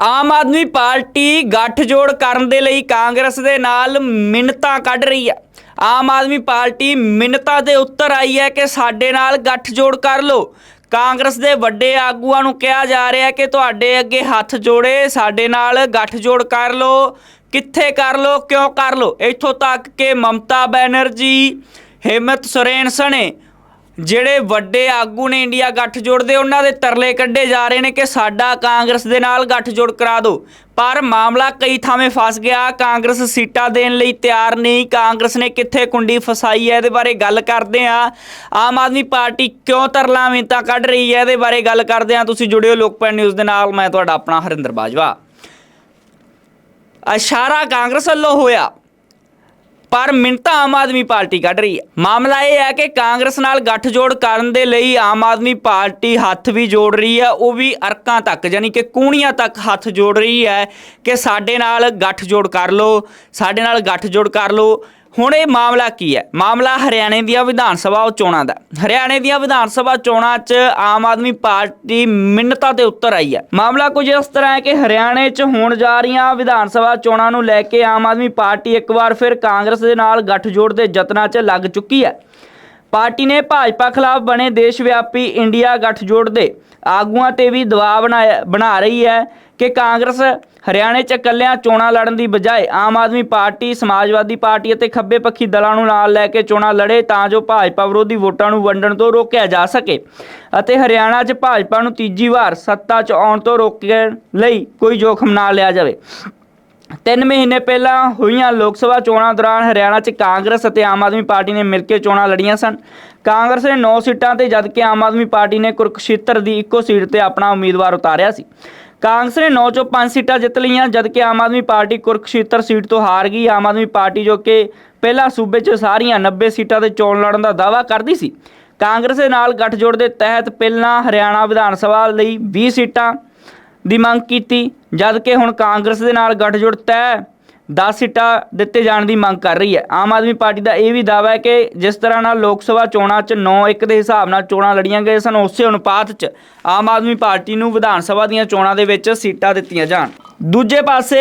ਆਮ Aadmi party ਗੱਠਜੋੜ ਕਰਨ ਦੇ ਲਈ ਕਾਂਗਰਸ ਦੇ ਨਾਲ ਮਿੰਨਤਾਂ ਕੱਢ ਰਹੀ ਹੈ। ਆਮ ਆਦਮੀ ਪਾਰਟੀ ਮਿੰਨਤਾਂ ਦੇ ਉੱਤਰ ਆਈ ਹੈ ਕਿ ਸਾਡੇ ਨਾਲ ਗੱਠਜੋੜ ਕਰ ਲਓ। ਕਾਂਗਰਸ ਦੇ ਵੱਡੇ ਆਗੂਆਂ ਨੂੰ ਕਿਹਾ ਜਾ ਰਿਹਾ ਕਿ ਤੁਹਾਡੇ ਅੱਗੇ ਹੱਥ ਜੋੜੇ, ਸਾਡੇ ਨਾਲ ਗੱਠਜੋੜ ਕਰ ਲਓ। ਕਿੱਥੇ ਕਰ ਲਓ, ਕਿਉਂ ਕਰ ਲਓ? ਇੱਥੋਂ ਤੱਕ ਕਿ ਮਮਤਾ ਬੈਨਰਜੀ, ਹਿੰਮਤ ਸੁਰੇਨ ਸਣੇ ਜਿਹੜੇ ਵੱਡੇ ਆਗੂ ਨੇ ਇੰਡੀਆ ਗੱਠਜੋੜ ਦੇ, ਉਹਨਾਂ ਦੇ ਤਰਲੇ ਕੱਢੇ ਜਾ ਰਹੇ ਨੇ ਕਿ ਸਾਡਾ ਕਾਂਗਰਸ ਦੇ ਨਾਲ ਗੱਠਜੋੜ ਕਰਾ ਦਿਓ ਪਰ ਮਾਮਲਾ ਕਈ ਥਾਵੇਂ ਫਸ ਗਿਆ। ਕਾਂਗਰਸ ਸੀਟਾਂ ਦੇਣ ਲਈ ਤਿਆਰ ਨਹੀਂ। ਕਾਂਗਰਸ ਨੇ ਕਿੱਥੇ ਕੁੰਡੀ ਫਸਾਈ ਹੈ, ਇਹਦੇ ਬਾਰੇ ਗੱਲ ਕਰਦੇ ਆ ਆਮ ਆਦਮੀ ਪਾਰਟੀ ਕਿਉਂ ਤਰਲਾ ਮਿੰਤਾ ਕੱਢ ਰਹੀ ਹੈ, ਇਹਦੇ ਬਾਰੇ ਗੱਲ ਕਰਦੇ ਆ ਤੁਸੀਂ ਜੁੜਿਓ ਲੋਕਪਾਲ ਨਿਊਜ਼ ਦੇ ਨਾਲ। ਮੈਂ ਤੁਹਾਡਾ ਆਪਣਾ ਹਰਿੰਦਰ ਬਾਜਵਾ। ਇਸ਼ਾਰਾ ਕਾਂਗਰਸ ਵੱਲੋਂ ਹੋਇਆ। ਪਰ ਮਿੰਟਾਂ ਆਮ ਆਦਮੀ ਪਾਰਟੀ ਕੱਢ ਰਹੀ ਹੈ। ਮਾਮਲਾ ਇਹ ਹੈ ਕਿ ਕਾਂਗਰਸ ਨਾਲ ਗੱਠਜੋੜ ਕਰਨ ਦੇ ਲਈ ਆਮ ਆਦਮੀ ਪਾਰਟੀ ਹੱਥ ਵੀ ਜੋੜ ਰਹੀ ਹੈ, ਉਹ ਵੀ ਅਰਕਾਂ ਤੱਕ, ਯਾਨੀ ਕਿ ਕੂਣੀਆਂ ਤੱਕ ਹੱਥ ਜੋੜ ਰਹੀ ਹੈ ਕਿ ਸਾਡੇ ਨਾਲ ਗੱਠਜੋੜ ਕਰ ਲਓ, ਸਾਡੇ ਨਾਲ ਗੱਠਜੋੜ ਕਰ ਲਓ। ਹੁਣ ਇਹ ਮਾਮਲਾ ਕੀ ਹੈ? ਮਾਮਲਾ ਹਰਿਆਣੇ ਦੀਆਂ ਵਿਧਾਨ ਸਭਾ ਚੋਣਾਂ ਦਾ। ਹਰਿਆਣੇ ਦੀਆਂ ਵਿਧਾਨ ਸਭਾ ਚੋਣਾਂ 'ਚ ਆਮ ਆਦਮੀ ਪਾਰਟੀ ਮਿੰਨਤਾਂ ਤੇ ਉੱਤਰ ਆਈ ਹੈ। ਮਾਮਲਾ ਕੁਝ ਇਸ ਤਰ੍ਹਾਂ ਹੈ ਕਿ ਹਰਿਆਣੇ 'ਚ ਹੋਣ ਜਾ ਰਹੀਆਂ ਵਿਧਾਨ ਸਭਾ ਚੋਣਾਂ ਨੂੰ ਲੈ ਕੇ ਆਮ ਆਦਮੀ ਪਾਰਟੀ ਇੱਕ ਵਾਰ ਫਿਰ ਕਾਂਗਰਸ ਦੇ ਨਾਲ ਗੱਠਜੋੜ ਦੇ ਯਤਨਾਂ 'ਚ ਲੱਗ ਚੁੱਕੀ ਹੈ। ਪਾਰਟੀ ਨੇ ਭਾਜਪਾ ਖਿਲਾਫ ਬਣੇ ਦੇਸ਼ ਵਿਆਪੀ ਇੰਡੀਆ ਗੱਠਜੋੜ ਦੇ ਆਗੂਆਂ ਤੇ ਵੀ ਦਬਾਅ ਬਣਾਇਆ ਬਣਾ ਰਹੀ ਹੈ। ਕਿ ਕਾਂਗਰਸ ਹਰਿਆਣੇ 'ਚ ਇਕੱਲਿਆਂ ਚੋਣਾਂ ਲੜਨ ਦੀ ਬਜਾਏ ਆਮ ਆਦਮੀ ਪਾਰਟੀ, ਸਮਾਜਵਾਦੀ ਪਾਰਟੀ ਅਤੇ ਖੱਬੇ ਪੱਖੀ ਦਲਾਂ ਨੂੰ ਨਾਲ ਲੈ ਕੇ ਚੋਣਾਂ ਲੜੇ ਤਾਂ ਜੋ ਭਾਜਪਾ ਵਿਰੋਧੀ ਵੋਟਾਂ ਨੂੰ ਵੰਡਣ ਤੋਂ ਰੋਕਿਆ ਜਾ ਸਕੇ ਅਤੇ ਹਰਿਆਣਾ 'ਚ ਭਾਜਪਾ ਨੂੰ ਤੀਜੀ ਵਾਰ ਸੱਤਾ 'ਚ ਆਉਣ ਤੋਂ ਰੋਕਣ ਲਈ ਕੋਈ ਜੋਖਮ ਨਾ ਲਿਆ ਜਾਵੇ। ਤਿੰਨ ਮਹੀਨੇ ਪਹਿਲਾਂ ਹੋਈਆਂ ਲੋਕ ਸਭਾ ਚੋਣਾਂ ਦੌਰਾਨ ਹਰਿਆਣਾ 'ਚ ਕਾਂਗਰਸ ਅਤੇ ਆਮ ਆਦਮੀ ਪਾਰਟੀ ਨੇ ਮਿਲ ਕੇ ਚੋਣਾਂ ਲੜੀਆਂ ਸਨ। ਕਾਂਗਰਸ ਨੇ 9 ਸੀਟਾਂ ਤੇ ਜਦਕਿ ਆਮ ਆਦਮੀ ਪਾਰਟੀ ਨੇ ਕੁਰਕਸ਼ੇਤਰ ਦੀ ਇੱਕੋ ਸੀਟ ਤੇ ਆਪਣਾ ਉਮੀਦਵਾਰ ਉਤਾਰਿਆ ਸੀ। ਕਾਂਗਰਸ ਨੇ 9 ਚੋਂ 5 ਸੀਟਾਂ ਜਿੱਤ ਲਈਆਂ, ਜਦਕਿ ਆਮ ਆਦਮੀ ਪਾਰਟੀ ਕੁਰਕਸ਼ੇਤਰ ਸੀਟ ਤੋਂ ਹਾਰ ਗਈ। ਆਮ ਆਦਮੀ ਪਾਰਟੀ ਜੋ ਕਿ ਪਹਿਲਾਂ ਸੂਬੇ 'ਚ ਸਾਰੀਆਂ 90 ਸੀਟਾਂ ਤੇ ਚੋਣ ਲੜਨ ਦਾ ਦਾਅਵਾ ਕਰਦੀ ਸੀ। ਕਾਂਗਰਸ ਦੇ ਨਾਲ ਗੱਠਜੋੜ ਦੇ ਤਹਿਤ ਪਹਿਲਾਂ ਹਰਿਆਣਾ ਵਿਧਾਨ ਸਭਾ ਲਈ 20 ਸੀਟਾਂ ਦੀ ਮੰਗ ਕੀਤੀ, ਜਦਕਿ ਹੁਣ ਕਾਂਗਰਸ ਦੇ ਨਾਲ ਗੱਠਜੋੜ ਤੈਅ 10 ਸੀਟਾਂ ਦਿੱਤੇ ਜਾਣ ਦੀ ਮੰਗ ਕਰ ਰਹੀ ਹੈ। ਆਮ ਆਦਮੀ ਪਾਰਟੀ ਦਾ ਇਹ ਵੀ ਦਾਅਵਾ ਹੈ ਕਿ ਜਿਸ ਤਰ੍ਹਾਂ ਨਾਲ ਲੋਕ ਸਭਾ ਚੋਣਾਂ 'ਚ 9-1 ਦੇ ਹਿਸਾਬ ਨਾਲ ਚੋਣਾਂ ਲੜੀਆਂ ਗਈਆਂ ਸਨ, ਉਸੇ ਅਨੁਪਾਤ 'ਚ ਆਮ ਆਦਮੀ ਪਾਰਟੀ ਨੂੰ ਵਿਧਾਨ ਸਭਾ ਦੀਆਂ ਚੋਣਾਂ ਦੇ ਵਿੱਚ ਸੀਟਾਂ ਦਿੱਤੀਆਂ ਜਾਣ। ਦੂਜੇ ਪਾਸੇ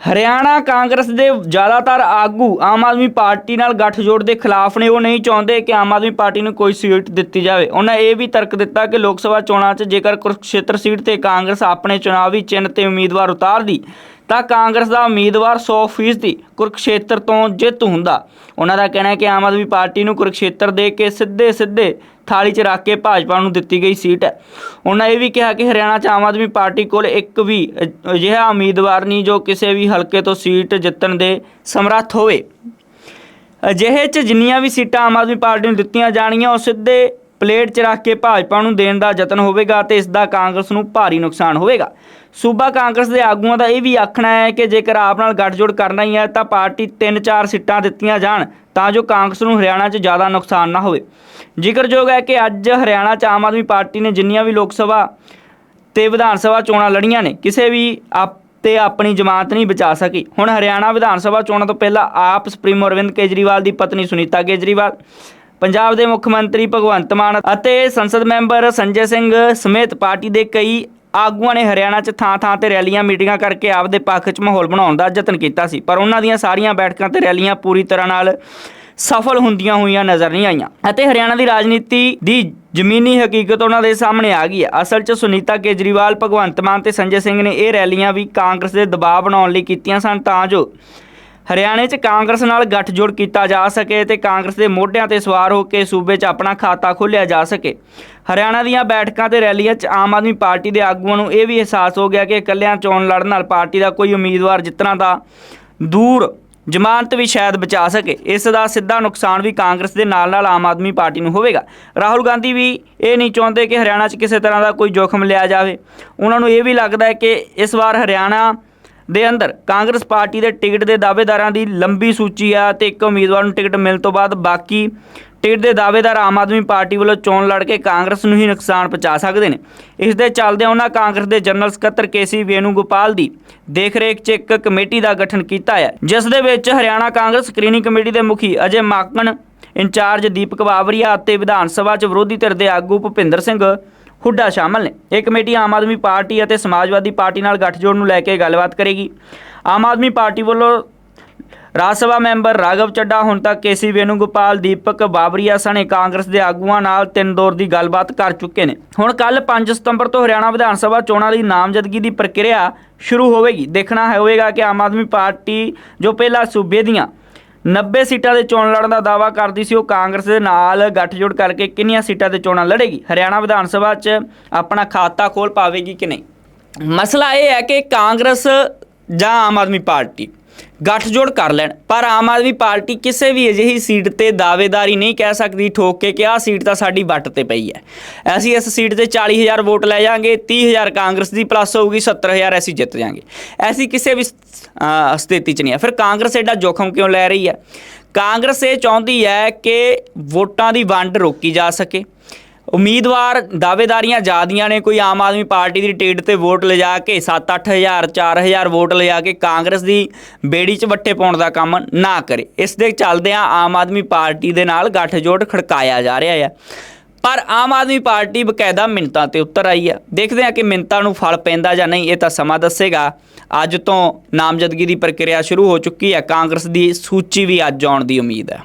ਹਰਿਆਣਾ ਕਾਂਗਰਸ ਦੇ ਜ਼ਿਆਦਾਤਰ ਆਗੂ ਆਮ ਆਦਮੀ ਪਾਰਟੀ ਨਾਲ ਗੱਠਜੋੜ ਦੇ ਖਿਲਾਫ ਨੇ। ਉਹ ਨਹੀਂ ਚਾਹੁੰਦੇ ਕਿ ਆਮ ਆਦਮੀ ਪਾਰਟੀ ਨੂੰ ਕੋਈ ਸੀਟ ਦਿੱਤੀ ਜਾਵੇ। ਉਹਨਾਂ ਇਹ ਵੀ ਤਰਕ ਦਿੱਤਾ ਕਿ ਲੋਕ ਸਭਾ ਚੋਣਾਂ 'ਚ ਜੇਕਰ ਕੁਰਕਸ਼ੇਤਰ ਸੀਟ ਤੇ ਕਾਂਗਰਸ ਆਪਣੇ ਚੁਣਾਵੀ ਚਿੰਨ੍ਹ ਤੇ ਉਮੀਦਵਾਰ ਉਤਾਰਦੀ ਤਾਂ ਕਾਂਗਰਸ ਦਾ ਉਮੀਦਵਾਰ 100% ਕੁਰਕਸ਼ੇਤਰ ਤੋਂ ਜਿੱਤ ਹੁੰਦਾ। ਉਹਨਾਂ ਦਾ ਕਹਿਣਾ ਹੈ ਕਿ ਆਮ ਆਦਮੀ ਪਾਰਟੀ ਨੂੰ ਕੁਰਕਸ਼ੇਤਰ ਦੇ ਕੇ ਸਿੱਧੇ ਸਿੱਧੇ ਥਾਲੀ 'ਚ ਰੱਖ ਕੇ ਭਾਜਪਾ ਨੂੰ ਦਿੱਤੀ ਗਈ ਸੀਟ ਹੈ। ਉਹਨਾਂ ਇਹ ਵੀ ਕਿਹਾ ਕਿ ਹਰਿਆਣਾ 'ਚ ਆਮ ਆਦਮੀ ਪਾਰਟੀ ਕੋਲ ਇੱਕ ਵੀ ਅਜਿਹਾ ਉਮੀਦਵਾਰ ਨਹੀਂ ਜੋ ਕਿਸੇ ਵੀ ਹਲਕੇ ਤੋਂ ਸੀਟ ਜਿੱਤਣ ਦੇ ਸਮਰੱਥ ਹੋਵੇ। ਅਜਿਹੇ 'ਚ ਜਿੰਨੀਆਂ ਵੀ ਸੀਟਾਂ ਆਮ ਆਦਮੀ ਪਾਰਟੀ ਨੂੰ ਦਿੱਤੀਆਂ ਜਾਣਗੀਆਂ, ਉਹ ਸਿੱਧੇ ਪਲੇਟ 'ਚ ਰੱਖ ਕੇ ਭਾਜਪਾ ਨੂੰ ਦੇਣ ਦਾ ਯਤਨ ਹੋਵੇਗਾ ਤੇ ਇਸ ਦਾ ਕਾਂਗਰਸ ਨੂੰ ਭਾਰੀ ਨੁਕਸਾਨ ਹੋਵੇਗਾ। ਸੂਬਾ ਕਾਂਗਰਸ ਦੇ ਆਗੂਆਂ ਦਾ ਇਹ ਵੀ ਆਖਣਾ ਹੈ ਕਿ ਜੇਕਰ ਆਪ ਨਾਲ ਗੱਠਜੋੜ ਕਰਨਾ ਹੀ ਹੈ, ਤਾਂ ਪਾਰਟੀ 3-4 ਸੀਟਾਂ ਦਿੱਤੀਆਂ ਜਾਣ, ਤਾਂ ਜੋ ਕਾਂਗਰਸ ਨੂੰ ਹਰਿਆਣਾ 'ਚ ਜ਼ਿਆਦਾ ਨੁਕਸਾਨ ਨਾ ਹੋਵੇ। ਜ਼ਿਕਰਯੋਗ ਹੈ ਕਿ ਅੱਜ ਹਰਿਆਣਾ 'ਚ ਆਮ ਆਦਮੀ ਪਾਰਟੀ ਨੇ ਜਿੰਨੀਆਂ ਵੀ ਲੋਕ ਸਭਾ ਤੇ ਵਿਧਾਨ ਸਭਾ ਚੋਣਾਂ ਲੜੀਆਂ ਨੇ, ਕਿਸੇ ਵੀ ਆਪ ਤੇ ਆਪਣੀ ਜਮਾਤ ਨਹੀਂ ਬਚਾ ਸਕੀ। ਹੁਣ ਹਰਿਆਣਾ ਵਿਧਾਨ ਸਭਾ ਚੋਣਾਂ ਤੋਂ ਪਹਿਲਾਂ ਆਪ ਸੁਪਰੀਮੋ ਅਰਵਿੰਦ ਕੇਜਰੀਵਾਲ ਦੀ ਪਤਨੀ ਸੁਨੀਤਾ ਕੇਜਰੀਵਾਲ, ਪੰਜਾਬ ਦੇ ਮੁੱਖ ਮੰਤਰੀ ਭਗਵੰਤ ਮਾਨ ਅਤੇ ਸੰਸਦ ਮੈਂਬਰ ਸੰਜੇ ਸਿੰਘ ਸਮੇਤ ਪਾਰਟੀ ਦੇ ਕਈ ਆਗੂਆਂ ਨੇ ਹਰਿਆਣਾ 'ਚ ਥਾਂ-ਥਾਂ ਤੇ ਰੈਲੀਆਂ, ਮੀਟਿੰਗਾਂ ਕਰਕੇ ਆਪਦੇ ਪੱਖ 'ਚ ਮਾਹੌਲ ਬਣਾਉਣ ਦਾ ਯਤਨ ਕੀਤਾ ਸੀ। ਪਰ ਉਹਨਾਂ ਦੀਆਂ ਸਾਰੀਆਂ ਬੈਠਕਾਂ ਤੇ ਰੈਲੀਆਂ ਪੂਰੀ ਤਰ੍ਹਾਂ ਨਾਲ ਸਫਲ ਹੁੰਦੀਆਂ ਹੋਈਆਂ ਨਜ਼ਰ ਨਹੀਂ ਆਈਆਂ। ਅਤੇ ਹਰਿਆਣਾ ਦੀ ਰਾਜਨੀਤੀ ਦੀ ਜ਼ਮੀਨੀ ਹਕੀਕਤ ਉਹਨਾਂ ਦੇ ਸਾਹਮਣੇ ਆ ਗਈ ਹੈ। ਅਸਲ 'ਚ ਸੁਨੀਤਾ ਕੇਜਰੀਵਾਲ, ਭਗਵੰਤ ਮਾਨ ਤੇ ਸੰਜੇ ਸਿੰਘ ਨੇ ਇਹ ਰੈਲੀਆਂ ਵੀ ਕਾਂਗਰਸ ਦੇ ਦਬਾਅ ਬਣਾਉਣ ਲਈ ਕੀਤੀਆਂ ਸਨ, ਤਾਂ ਜੋ ਹਰਿਆਣੇ 'ਚ ਕਾਂਗਰਸ ਨਾਲ ਗੱਠਜੋੜ ਕੀਤਾ ਜਾ ਸਕੇ ਤੇ ਕਾਂਗਰਸ ਦੇ ਮੋਢਿਆਂ ਤੇ ਸਵਾਰ ਹੋ ਕੇ ਸੂਬੇ 'ਚ ਆਪਣਾ ਖਾਤਾ ਖੋਲ੍ਹਿਆ ਜਾ ਸਕੇ। ਹਰਿਆਣਾ ਦੀਆਂ ਬੈਠਕਾਂ ਤੇ ਰੈਲੀਆਂ 'ਚ ਆਮ ਆਦਮੀ ਪਾਰਟੀ ਦੇ ਆਗੂਆਂ ਨੂੰ ਇਹ ਵੀ ਅਹਿਸਾਸ ਹੋ ਗਿਆ ਕਿ ਇਕੱਲਿਆਂ ਚੋਣ ਲੜਨ ਨਾਲ ਪਾਰਟੀ ਦਾ ਕੋਈ ਉਮੀਦਵਾਰ ਜਿੱਤਣਾ ਦਾ ਦੂਰ ਜ਼ਮਾਨਤ ਵੀ ਸ਼ਾਇਦ ਬਚਾ ਸਕੇ। ਇਸ ਦਾ ਸਿੱਧਾ ਨੁਕਸਾਨ ਵੀ ਕਾਂਗਰਸ ਦੇ ਨਾਲ ਨਾਲ ਆਮ ਆਦਮੀ ਪਾਰਟੀ ਨੂੰ ਹੋਵੇਗਾ। ਰਾਹੁਲ ਗਾਂਧੀ ਵੀ ਇਹ ਨਹੀਂ ਚਾਹੁੰਦੇ ਕਿ ਹਰਿਆਣਾ 'ਚ ਕਿਸੇ ਤਰ੍ਹਾਂ ਦਾ ਕੋਈ ਜੋਖਮ ਲਿਆ ਜਾਵੇ। ਉਹਨਾਂ ਨੂੰ ਇਹ ਵੀ ਲੱਗਦਾ ਹੈ ਕਿ ਇਸ ਵਾਰ ਹਰਿਆਣਾ ਦੇ ਅੰਦਰ ਕਾਂਗਰਸ ਪਾਰਟੀ ਦੇ ਟਿਕਟ ਦੇ ਦਾਅਵੇਦਾਰਾਂ ਦੀ ਲੰਬੀ ਸੂਚੀ ਆ ਤੇ ਇੱਕ ਉਮੀਦਵਾਰ ਨੂੰ ਟਿਕਟ ਮਿਲਣ ਤੋਂ ਬਾਅਦ ਬਾਕੀ ਟਿਕਟ ਦੇ ਦਾਅਵੇਦਾਰ ਆਮ ਆਦਮੀ ਪਾਰਟੀ ਵੱਲੋਂ ਚੋਣ ਲੜ ਕੇ ਕਾਂਗਰਸ ਨੂੰ ਹੀ ਨੁਕਸਾਨ ਪਹੁੰਚਾ ਸਕਦੇ ਨੇ। ਇਸ ਦੇ ਚੱਲਦੇ ਉਹਨਾਂ ਕਾਂਗਰਸ ਦੇ ਜਨਰਲ ਸਕੱਤਰ ਕੇਸੀ ਵੇਣੂਗੋਪਾਲ ਦੀ ਦੇਖਰੇਖ 'ਚ ਇੱਕ ਕਮੇਟੀ ਦਾ ਗਠਨ ਕੀਤਾ ਹੈ, ਜਿਸ ਦੇ ਵਿੱਚ ਹਰਿਆਣਾ ਕਾਂਗਰਸ ਸਕਰੀਨਿੰਗ ਕਮੇਟੀ ਦੇ ਮੁਖੀ ਅਜੇ ਮਾਕਣ ਇੰਚਾਰਜ ਦੀਪਕ ਬਾਵਰੀਆ ਅਤੇ ਵਿਧਾਨ ਸਭਾ 'ਚ ਵਿਰੋਧੀ ਧਿਰ ਦੇ ਆਗੂ ਭੁਪਿੰਦਰ ਸਿੰਘ ਹੁੱਡਾ ਸ਼ਾਮਲ ਨੇ। ਇਹ ਕਮੇਟੀ ਆਮ ਆਦਮੀ ਪਾਰਟੀ ਅਤੇ ਸਮਾਜਵਾਦੀ ਪਾਰਟੀ ਨਾਲ ਗੱਠਜੋੜ ਨੂੰ ਲੈ ਕੇ ਗੱਲਬਾਤ ਕਰੇਗੀ। ਆਮ ਆਦਮੀ ਪਾਰਟੀ ਵੱਲੋਂ ਰਾਜ ਸਭਾ ਮੈਂਬਰ ਰਾਘਵ ਚੱਡਾ, ਹੁਣ ਤੱਕ ਕੇਸੀ ਵੇਣੂਗੋਪਾਲ, ਦੀਪਕ ਬਾਬਰੀਆ ਸਣੇ ਕਾਂਗਰਸ ਦੇ ਆਗੂਆਂ ਨਾਲ ਤਿੰਨ ਦੌਰ ਦੀ ਗੱਲਬਾਤ ਕਰ ਚੁੱਕੇ ਨੇ। ਹੁਣ ਕੱਲ 5 ਸਤੰਬਰ ਤੋਂ ਹਰਿਆਣਾ ਵਿਧਾਨ ਸਭਾ ਚੋਣਾਂ ਲਈ ਨਾਮਜ਼ਦਗੀ ਦੀ ਪ੍ਰਕਿਰਿਆ ਸ਼ੁਰੂ ਹੋਵੇਗੀ। ਦੇਖਣਾ ਹੋਵੇਗਾ ਕਿ ਆਮ ਆਦਮੀ ਪਾਰਟੀ ਜੋ ਪਹਿਲਾਂ ਸੂਬੇ ਦੀਆਂ 90 ਸੀਟਾਂ ਦੇ ਚੋਣ ਲੜਨ ਦਾ ਦਾਅਵਾ ਕਰਦੀ ਸੀ ਉਹ ਕਾਂਗਰਸ ਦੇ ਨਾਲ ਗੱਠਜੋੜ ਕਰਕੇ ਕਿੰਨੀਆਂ ਸੀਟਾਂ ਤੇ ਚੋਣਾਂ ਲੜੇਗੀ? ਹਰਿਆਣਾ ਵਿਧਾਨ ਸਭਾ 'ਚ ਆਪਣਾ ਖਾਤਾ ਖੋਲ ਪਾਵੇਗੀ ਕਿ ਨਹੀਂ? ਮਸਲਾ ਇਹ ਹੈ ਕਿ ਕਾਂਗਰਸ ਜਾਂ ਆਮ ਆਦਮੀ ਪਾਰਟੀ ਗੱਠਜੋੜ ਕਰ ਲੈਣ। ਪਰ ਆਮ ਆਦਮੀ ਪਾਰਟੀ ਕਿਸੇ ਵੀ ਅਜਿਹੀ ਸੀਟ ਤੇ ਦਾਅਵੇਦਾਰੀ ਨਹੀਂ ਕਹਿ ਸਕਦੀ, ਠੋਕ ਕੇ ਕਿ ਆਹ ਸੀਟ ਤਾਂ ਸਾਡੀ ਵੱਟ ਤੇ ਪਈ ਹੈ। ਅਸੀਂ ਇਸ ਸੀਟ ਤੇ 40000 ਵੋਟ ਲੈ ਜਾਾਂਗੇ 30000 ਕਾਂਗਰਸ ਦੀ ਪਲੱਸ ਹੋਊਗੀ 70000 ਅਸੀਂ ਜਿੱਤ ਜਾਾਂਗੇ। ਐਸੀ ਕਿਸੇ ਵੀ ਸਥਿਤੀ 'ਚ ਨਹੀਂ ਹੈ। ਫਿਰ ਕਾਂਗਰਸ ਐਡਾ ਜੋਖਮ ਕਿਉਂ ਲੈ ਰਹੀ ਹੈ? ਕਾਂਗਰਸ ਇਹ ਚਾਹੁੰਦੀ ਹੈ ਕਿ ਵੋਟਾਂ ਦੀ ਵੰਡ ਰੋਕੀ ਜਾ ਸਕੇ। ਉਮੀਦਵਾਰ ਦਾਅਵੇਦਾਰੀਆਂ ਜ਼ਿਆਦੀਆਂ ਨੇ। ਕੋਈ ਆਮ ਆਦਮੀ ਪਾਰਟੀ ਦੀ ਟਿਕਟ ਤੇ ਵੋਟ ਲਿਜਾ ਕੇ 7-8000 4000 ਵੋਟ ਲਿਜਾ ਕੇ ਕਾਂਗਰਸ ਦੀ ਬੇੜੀ 'ਚ ਵੱਟੇ ਪਾਉਣ ਦਾ ਕੰਮ ਨਾ ਕਰੇ। ਇਸ ਦੇ ਚੱਲਦਿਆਂ ਆਮ ਆਦਮੀ ਪਾਰਟੀ ਦੇ ਨਾਲ ਗੱਠਜੋੜ ਖੜਕਾਇਆ ਜਾ ਰਿਹਾ ਹੈ। ਪਰ ਆਮ ਆਦਮੀ ਪਾਰਟੀ ਬਕਾਇਦਾ ਮਿੰਤਾਂ ਤੇ ਉੱਤਰ ਆਈ ਹੈ। ਦੇਖਦੇ ਹਾਂ ਕਿ ਮਿੰਤਾਂ ਨੂੰ ਫਲ ਪੈਂਦਾ ਜਾਂ ਨਹੀਂ, ਇਹ ਤਾਂ ਸਮਾਂ ਦੱਸੇਗਾ। ਅੱਜ ਤੋਂ ਨਾਮਜ਼ਦਗੀ ਦੀ ਪ੍ਰਕਿਰਿਆ ਸ਼ੁਰੂ ਹੋ ਚੁੱਕੀ ਹੈ। ਕਾਂਗਰਸ ਦੀ ਸੂਚੀ ਵੀ ਅੱਜ ਆਉਣ ਦੀ ਉਮੀਦ ਹੈ।